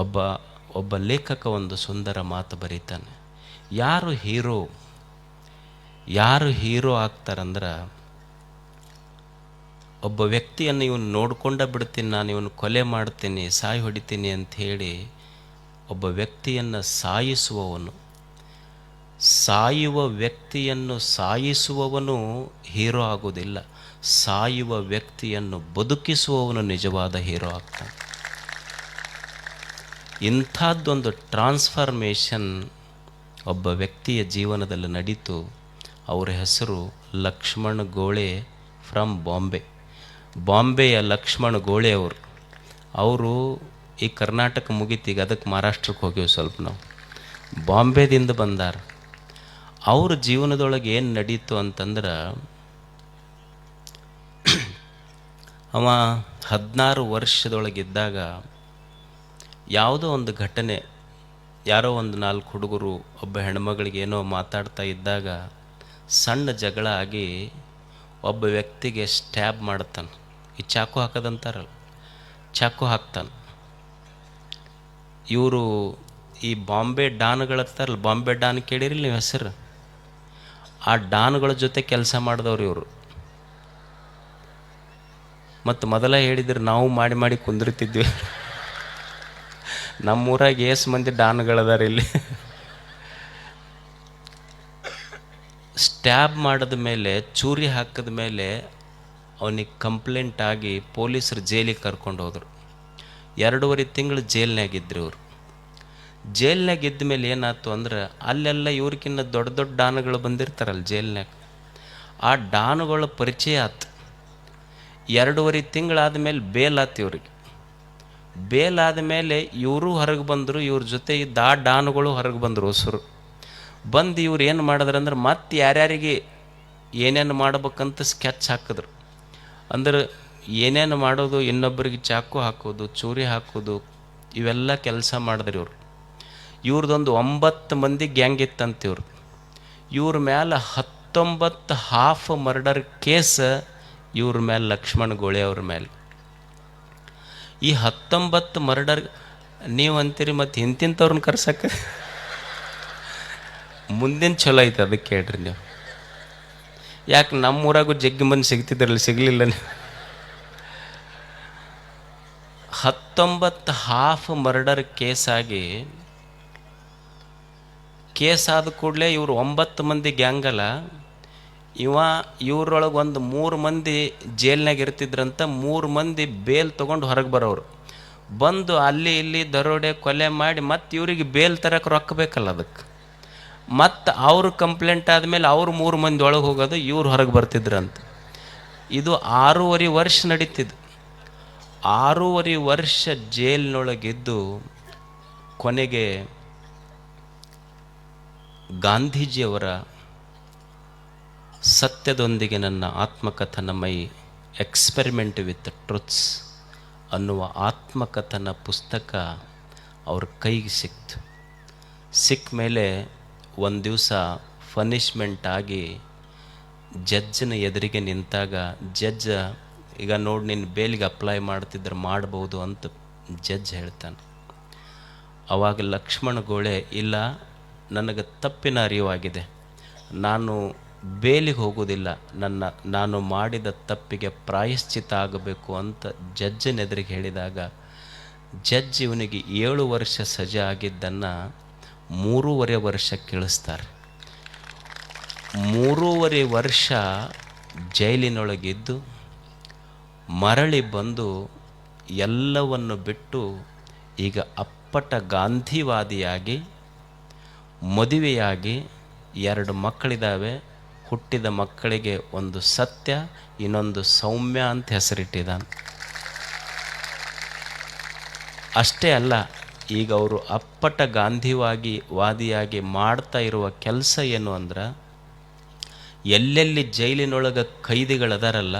ಒಬ್ಬ ಒಬ್ಬ ಲೇಖಕ ಒಂದು ಸುಂದರ ಮಾತು ಬರೀತಾನೆ. ಯಾರು ಹೀರೋ ಯಾರು ಹೀರೋ ಆಗ್ತಾರಂದ್ರೆ ಒಬ್ಬ ವ್ಯಕ್ತಿಯನ್ನು ಇವನು ನೋಡ್ಕೊಂಡ ಬಿಡ್ತೀನಿ, ನಾನು ಇವನು ಕೊಲೆ ಮಾಡ್ತೀನಿ, ಸಾಯಿ ಹೊಡಿತೀನಿ ಅಂತ ಹೇಳಿ ಒಬ್ಬ ವ್ಯಕ್ತಿಯನ್ನು ಸಾಯಿಸುವವನು. ಸಾಯುವ ವ್ಯಕ್ತಿಯನ್ನು ಸಾಯಿಸುವವನು ಹೀರೋ ಆಗೋದಿಲ್ಲ ಸಾಯುವ ವ್ಯಕ್ತಿಯನ್ನು ಬದುಕಿಸುವವನು ನಿಜವಾದ ಹೀರೋ ಆಗ್ತಾನೆ. ಇಂಥದ್ದೊಂದು ಟ್ರಾನ್ಸ್ಫಾರ್ಮೇಷನ್ ಒಬ್ಬ ವ್ಯಕ್ತಿಯ ಜೀವನದಲ್ಲಿ ನಡೀತು. ಅವರ ಹೆಸರು ಲಕ್ಷ್ಮಣ್ ಗೋಳೆ ಫ್ರಮ್ ಬಾಂಬೆ. ಬಾಂಬೆಯ ಲಕ್ಷ್ಮಣ್ ಗೋಳೆ ಅವರು. ಅವರು ಈ ಕರ್ನಾಟಕ ಮುಗಿತೀಗ ಅದಕ್ಕೆ ಮಹಾರಾಷ್ಟ್ರಕ್ಕೆ ಹೋಗ್ಯವು ಸ್ವಲ್ಪ ನಾವು. ಬಾಂಬೆದಿಂದ ಬಂದಾರ. ಅವ್ರ ಜೀವನದೊಳಗೆ ಏನು ನಡೀತು ಅಂತಂದ್ರೆ, ಅವ ಹದಿನಾರು ವರ್ಷದೊಳಗಿದ್ದಾಗ ಯಾವುದೋ ಒಂದು ಘಟನೆ, ಯಾರೋ ಒಂದು ನಾಲ್ಕು ಹುಡುಗರು ಒಬ್ಬ ಹೆಣ್ಮಗಳಿಗೆ ಏನೋ ಮಾತಾಡ್ತಾ ಇದ್ದಾಗ ಸಣ್ಣ ಜಗಳ ಆಗಿ ಒಬ್ಬ ವ್ಯಕ್ತಿಗೆ ಸ್ಟ್ಯಾಬ್ ಮಾಡ್ತಾನೆ ಈ ಚಾಕು ಹಾಕೋದಂತಾರಲ್ಲ, ಚಾಕು ಹಾಕ್ತಾನೆ. ಇವರು ಈ ಬಾಂಬೆ ಡಾನ್ಗಳತ್ತಾರಲ್ಲ ಬಾಂಬೆ ಡಾನ್ ಕೇಳಿರಿ ನೀವು ಹೆಸರು? ಆ ಡಾನ್ಗಳ ಜೊತೆ ಕೆಲಸ ಮಾಡಿದವ್ರು ಇವರು. ಮತ್ತು ಮೊದಲ ಹೇಳಿದ್ರೆ, ನಾವು ಮಾಡಿ ಮಾಡಿ ಕುಂದಿರ್ತಿದ್ವಿ. ನಮ್ಮೂರಾಗ ಏಸು ಮಂದಿ ಡಾನ್ಗಳದಾರ ಇಲ್ಲಿ. ಸ್ಟ್ಯಾಬ್ ಮಾಡಿದ ಮೇಲೆ, ಚೂರಿ ಹಾಕಿದ ಮೇಲೆ ಅವನಿಗೆ ಕಂಪ್ಲೇಂಟ್ ಆಗಿ ಪೊಲೀಸರು ಜೈಲಿಗೆ ಕರ್ಕೊಂಡು ಹೋದರು. ಎರಡೂವರೆ ತಿಂಗಳು ಜೈಲ್ನಾಗಿದ್ರು ಇವರು. ಜೈಲ್ನಾಗ ಇದ್ದ ಮೇಲೆ ಏನಾಯ್ತು ಅಂದ್ರೆ, ಅಲ್ಲೆಲ್ಲ ಇವ್ರಿಗಿನ್ನ ದೊಡ್ಡ ದೊಡ್ಡ ಡಾನ್ಗಳು ಬಂದಿರ್ತಾರಲ್ಲ ಜೈಲ್ನಾಗ ಆ ಡಾನುಗಳ ಪರಿಚಯ ಆತು. ಎರಡೂವರೆ ತಿಂಗಳಾದ ಮೇಲೆ ಬೇಲ್ ಆತು ಇವ್ರಿಗೆ. ಬೇಲ್ ಆದಮೇಲೆ ಇವರು ಹೊರಗೆ ಬಂದರು, ಇವ್ರ ಜೊತೆ ದಾ ಡಾನುಗಳು ಹೊರಗೆ ಬಂದರು ಹೊಸರು. ಬಂದು ಇವ್ರು ಏನು ಮಾಡಿದ್ರು ಅಂದ್ರೆ ಮತ್ತೆ ಯಾರ್ಯಾರಿಗೆ ಏನೇನು ಮಾಡ್ಬೇಕಂತ ಸ್ಕೆಚ್ ಹಾಕಿದ್ರು. ಅಂದ್ರೆ ಏನೇನು ಮಾಡೋದು ಇನ್ನೊಬ್ಬರಿಗೆ ಚಾಕು ಹಾಕೋದು, ಚೂರಿ ಹಾಕೋದು, ಇವೆಲ್ಲ ಕೆಲಸ ಮಾಡಿದ್ರು ಇವರು. ಇವ್ರದ್ದೊಂದು ಒಂಬತ್ತು ಮಂದಿ ಗ್ಯಾಂಗ್ ಇತ್ತಂತ ಇವರು. ಇವ್ರ ಮೇಲೆ ಹತ್ತೊಂಬತ್ತು ಹಾಫ್ ಮರ್ಡರ್ ಕೇಸ್ ಇವ್ರ ಮೇಲೆ ಲಕ್ಷ್ಮಣ್ ಗೋಳೆ ಅವ್ರ ಮೇಲೆ ಈ ಹತ್ತೊಂಬತ್ತು ಮರ್ಡರ್ ನೀವು ಅಂತೀರಿ ಮತ್ತು ಇಂತಿಂಥವ್ರನ್ನ ಕರ್ಸಕ್ಕೆ? ಮುಂದಿನ ಚಲೋ ಐತೆ ಅದಕ್ಕೆ ಹೇಳ್ರಿ ನೀವು. ಯಾಕೆ ನಮ್ಮೂರಾಗೂ ಜಗ್ಗಿ ಮಂದಿ ಸಿಗ್ತಿದ್ರಲ್ಲಿ, ಸಿಗಲಿಲ್ಲ ನೀವು. ಹತ್ತೊಂಬತ್ತು ಹಾಫ್ ಮರ್ಡರ್ ಕೇಸಾಗಿ ಕೇಸ್ ಆದ ಕೂಡಲೇ ಇವರು ಒಂಬತ್ತು ಮಂದಿ ಗ್ಯಾಂಗಲ್ಲ ಇವ ಇವ್ರೊಳಗೆ ಒಂದು ಮೂರು ಮಂದಿ ಜೇಲ್ನಾಗ ಇರ್ತಿದ್ರಂತ ಮೂರು ಮಂದಿ ಬೇಲ್ ತೊಗೊಂಡು ಹೊರಗೆ ಬರೋರು. ಬಂದು ಅಲ್ಲಿ ಇಲ್ಲಿ ದರೋಡೆ ಕೊಲೆ ಮಾಡಿ ಮತ್ತು ಇವರಿಗೆ ಬೇಲ್ ತರಕ್ಕೆ ರೊಕ್ಕ ಬೇಕಲ್ಲ ಅದಕ್ಕೆ ಮತ್ತು ಅವರು ಕಂಪ್ಲೇಂಟ್ ಆದಮೇಲೆ ಅವ್ರು ಮೂರು ಮಂದಿ ಒಳಗೆ ಹೋಗೋದು, ಇವ್ರು ಹೊರಗೆ ಬರ್ತಿದ್ರಂತ. ಇದು ಆರೂವರೆ ವರ್ಷ ನಡೀತಿದ್ದು ಆರೂವರೆ ವರ್ಷ ಜೈಲಿನೊಳಗಿದ್ದು ಕೊನೆಗೆ ಗಾಂಧೀಜಿಯವರ ಸತ್ಯದೊಂದಿಗೆ ನನ್ನ ಆತ್ಮಕಥನಮೈ ಎಕ್ಸ್ಪೆರಿಮೆಂಟ್ ವಿತ್ ಟ್ರುತ್ಸ್ ಅನ್ನುವ ಆತ್ಮಕಥನ ಪುಸ್ತಕ ಅವ್ರ ಕೈಗೆ ಸಿಕ್ತು. ಸಿಕ್ಕ ಮೇಲೆ ಒಂದು ದಿವಸ ಫನಿಷ್ಮೆಂಟ್ ಆಗಿ ಜಜ್ಜನ ಎದುರಿಗೆ ನಿಂತಾಗ ಜಜ್ಜ ಈಗ ನೋಡಿ ನಿನ್ನ ಬೇಲಿಗೆ ಅಪ್ಲೈ ಮಾಡ್ತಿದ್ರೆ ಮಾಡ್ಬೋದು ಅಂತ ಜಡ್ಜ್ ಹೇಳ್ತಾನೆ. ಅವಾಗ ಲಕ್ಷ್ಮಣ ಗೋಳೆ, ಇಲ್ಲ, ನನಗೆ ತಪ್ಪಿನ ಅರಿವಾಗಿದೆ. ನಾನು ಬೇಲಿಗೆ ಹೋಗೋದಿಲ್ಲ ನನ್ನ, ನಾನು ಮಾಡಿದ ತಪ್ಪಿಗೆ ಪ್ರಾಯಶ್ಚಿತ ಆಗಬೇಕು ಅಂತ ಜಡ್ಜನ ಎದುರಿಗೆ ಹೇಳಿದಾಗ ಜಡ್ಜ್ ಇವನಿಗೆ ಏಳು ವರ್ಷ ಸಜೆ ಆಗಿದ್ದನ್ನು ಮೂರುವರೆ ವರ್ಷ ಕೇಳಿಸ್ತಾರೆ. ಮೂರುವರೆ ವರ್ಷ ಜೈಲಿನೊಳಗಿದ್ದು, ಮರಳಿ ಬಂದು ಎಲ್ಲವನ್ನು ಬಿಟ್ಟು ಈಗ ಅಪ್ಪಟ ಗಾಂಧಿವಾದಿಯಾಗಿ, ಮದುವೆಯಾಗಿ ಎರಡು ಮಕ್ಕಳಿದ್ದಾವೆ. ಹುಟ್ಟಿದ ಮಕ್ಕಳಿಗೆ ಒಂದು ಸತ್ಯ, ಇನ್ನೊಂದು ಸೌಮ್ಯ ಅಂತ ಹೆಸರಿಟ್ಟಿದ್ದಾನೆ. ಅಷ್ಟೇ ಅಲ್ಲ, ಈಗ ಅವರು ಅಪ್ಪಟ ಗಾಂಧಿವಾಗಿ, ವಾದಿಯಾಗಿ ಮಾಡ್ತಾ ಇರುವ ಕೆಲಸ ಏನು ಅಂದ್ರೆ, ಎಲ್ಲೆಲ್ಲಿ ಜೈಲಿನೊಳಗೆ ಕೈದಿಗಳದಾರಲ್ಲ,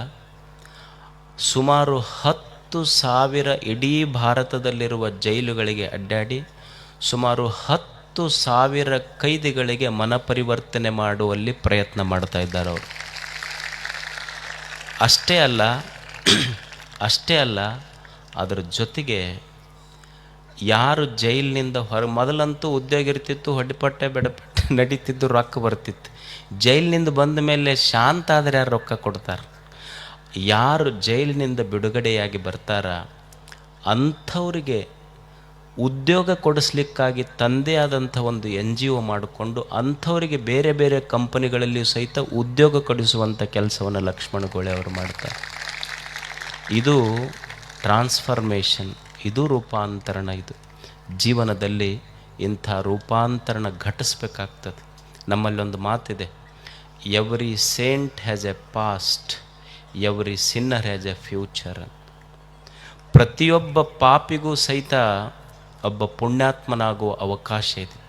ಸುಮಾರು ಹತ್ತು ಸಾವಿರ ಇಡೀ ಭಾರತದಲ್ಲಿರುವ ಜೈಲುಗಳಿಗೆ ಅಡ್ಡಾಡಿ, ಸುಮಾರು ಹತ್ತು ಸಾವಿರ ಕೈದಿಗಳಿಗೆ ಮನಪರಿವರ್ತನೆ ಮಾಡುವಲ್ಲಿ ಪ್ರಯತ್ನ ಮಾಡ್ತಾ ಇದ್ದಾರೆ ಅವರು. ಅಷ್ಟೇ ಅಲ್ಲ ಅಷ್ಟೇ ಅಲ್ಲ, ಅದರ ಜೊತೆಗೆ ಯಾರು ಜೈಲಿನಿಂದ ಹೊರ, ಮೊದಲಂತೂ ಉದ್ಯೋಗ ಇರ್ತಿತ್ತು ಹೊಡಿಪಟ್ಟೆ ಬೆಡಪಟ್ಟೆ ನಡೀತಿದ್ದು ರೊಕ್ಕ ಬರ್ತಿತ್ತು. ಜೈಲಿನಿಂದ ಬಂದ ಮೇಲೆ ಶಾಂತ ಆದರೆ ಯಾರು ರೊಕ್ಕ ಕೊಡ್ತಾರೆ? ಯಾರು ಜೈಲಿನಿಂದ ಬಿಡುಗಡೆಯಾಗಿ ಬರ್ತಾರ? ಅಂಥವ್ರಿಗೆ ಉದ್ಯೋಗ ಕೊಡಿಸ್ಲಿಕ್ಕಾಗಿ ತಂದೇ ಆದಂಥ ಒಂದು ಎನ್ ಜಿ ಒ ಮಾಡಿಕೊಂಡು ಅಂಥವರಿಗೆ ಬೇರೆ ಬೇರೆ ಕಂಪನಿಗಳಲ್ಲಿಯೂ ಸಹಿತ ಉದ್ಯೋಗ ಕೊಡಿಸುವಂಥ ಕೆಲಸವನ್ನು ಲಕ್ಷ್ಮಣ ಗೋಳೆ ಅವರು ಮಾಡ್ತಾರೆ. ಇದು ಟ್ರಾನ್ಸ್ಫರ್ಮೇಷನ್, ಇದು ರೂಪಾಂತರಣ, ಇದು ಜೀವನದಲ್ಲಿ ಇಂಥ ರೂಪಾಂತರಣ ಘಟಿಸ್ಬೇಕಾಗ್ತದೆ. ನಮ್ಮಲ್ಲೊಂದು ಮಾತಿದೆ every saint has a past every sinner has a future ಪ್ರತಿಯೊಬ್ಬ ಪಾಪಿಗೂ ಸಹಿತ ಒಬ್ಬ ಪುಣ್ಯಾತ್ಮನಾಗುವ ಅವಕಾಶ ಇದೆ.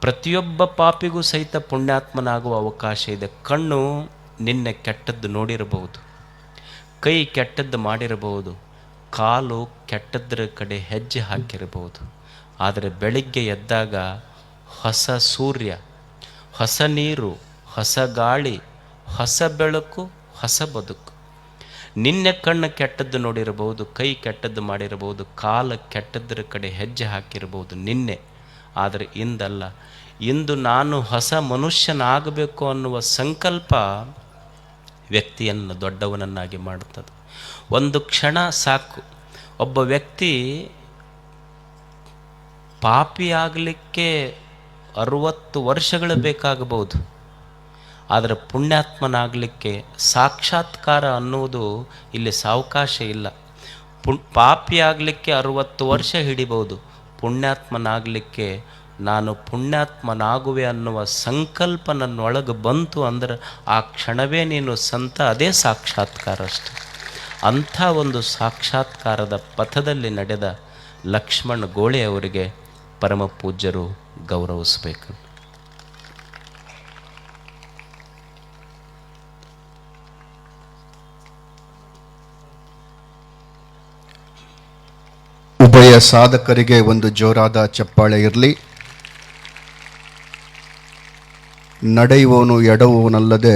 ಪ್ರತಿಯೊಬ್ಬ ಪಾಪಿಗೂ ಸಹಿತ ಪುಣ್ಯಾತ್ಮನಾಗುವ ಅವಕಾಶ ಇದೆ. ಕಣ್ಣು ನಿನ್ನೆ ಕೆಟ್ಟದ್ದು ನೋಡಿರಬಹುದು, ಕೈ ಕೆಟ್ಟದ್ದು ಮಾಡಿರಬಹುದು, ಕಾಲು ಕೆಟ್ಟದ್ರ ಕಡೆ ಹೆಜ್ಜೆ ಹಾಕಿರಬಹುದು. ಆದರೆ ಬೆಳಿಗ್ಗೆ ಎದ್ದಾಗ ಹೊಸ ಸೂರ್ಯ, ಹೊಸ ನೀರು, ಹೊಸ ಗಾಳಿ, ಹೊಸ ಬೆಳಕು, ಹೊಸ ಬದುಕು. ನಿನ್ನೆ ಕಣ್ಣು ಕೆಟ್ಟದ್ದು ನೋಡಿರಬಹುದು, ಕೈ ಕೆಟ್ಟದ್ದು ಮಾಡಿರಬಹುದು, ಕಾಲು ಕೆಟ್ಟದ್ರ ಕಡೆ ಹೆಜ್ಜೆ ಹಾಕಿರಬಹುದು ನಿನ್ನೆ. ಆದರೆ ಇಂದಲ್ಲ, ಇಂದು ನಾನು ಹೊಸ ಮನುಷ್ಯನಾಗಬೇಕು ಅನ್ನುವ ಸಂಕಲ್ಪ ವ್ಯಕ್ತಿಯನ್ನು ದೊಡ್ಡವನನ್ನಾಗಿ ಮಾಡುತ್ತದೆ. ಒಂದು ಕ್ಷಣ ಸಾಕು, ಒಬ್ಬ ವ್ಯಕ್ತಿ ಪಾಪಿಯಾಗಲಿಕ್ಕೆ ಅರುವತ್ತು ವರ್ಷಗಳು ಬೇಕಾಗಬಹುದು. ಆದರೆ ಪುಣ್ಯಾತ್ಮನಾಗಲಿಕ್ಕೆ ಸಾಕ್ಷಾತ್ಕಾರ ಅನ್ನುವುದು ಇಲ್ಲಿ ಸಾವಕಾಶ ಇಲ್ಲ. ಪಾಪಿ ಪಾಪಿಯಾಗಲಿಕ್ಕೆ ಅರುವತ್ತು ವರ್ಷ ಹಿಡಿಬಹುದು ಪುಣ್ಯಾತ್ಮನಾಗಲಿಕ್ಕೆ ನಾನು ಪುಣ್ಯಾತ್ಮನಾಗುವೆ ಅನ್ನುವ ಸಂಕಲ್ಪ ನನ್ನೊಳಗೆ ಬಂತು ಅಂದ್ರೆ ಆ ಕ್ಷಣವೇ ನೀನು ಸಂತ, ಅದೇ ಸಾಕ್ಷಾತ್ಕಾರ ಅಷ್ಟೆ. ಅಂಥ ಒಂದು ಸಾಕ್ಷಾತ್ಕಾರದ ಪಥದಲ್ಲಿ ನಡೆದ ಲಕ್ಷ್ಮಣ್ ಗೋಳೆ ಅವರಿಗೆ ಪರಮ ಪೂಜ್ಯರು ಗೌರವಿಸಬೇಕು. ಉಭಯ ಸಾಧಕರಿಗೆ ಒಂದು ಜೋರಾದ ಚಪ್ಪಾಳೆ ಇರಲಿ. ನಡೆಯುವವನು ಎಡವುವನಲ್ಲದೆ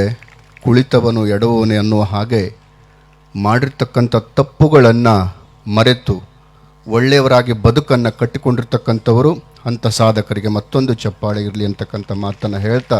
ಕುಳಿತವನು ಎಡವುವನೇ ಅನ್ನುವ ಹಾಗೆ ಮಾಡಿರ್ತಕ್ಕಂಥ ತಪ್ಪುಗಳನ್ನು ಮರೆತು ಒಳ್ಳೆಯವರಾಗಿ ಬದುಕನ್ನು ಕಟ್ಟಿಕೊಂಡಿರ್ತಕ್ಕಂಥವರು ಅಂಥ ಸಾಧಕರಿಗೆ ಮತ್ತೊಂದು ಚಪ್ಪಾಳೆ ಇರಲಿ ಅಂತಕ್ಕಂಥ ಮಾತನ್ನು ಹೇಳ್ತಾ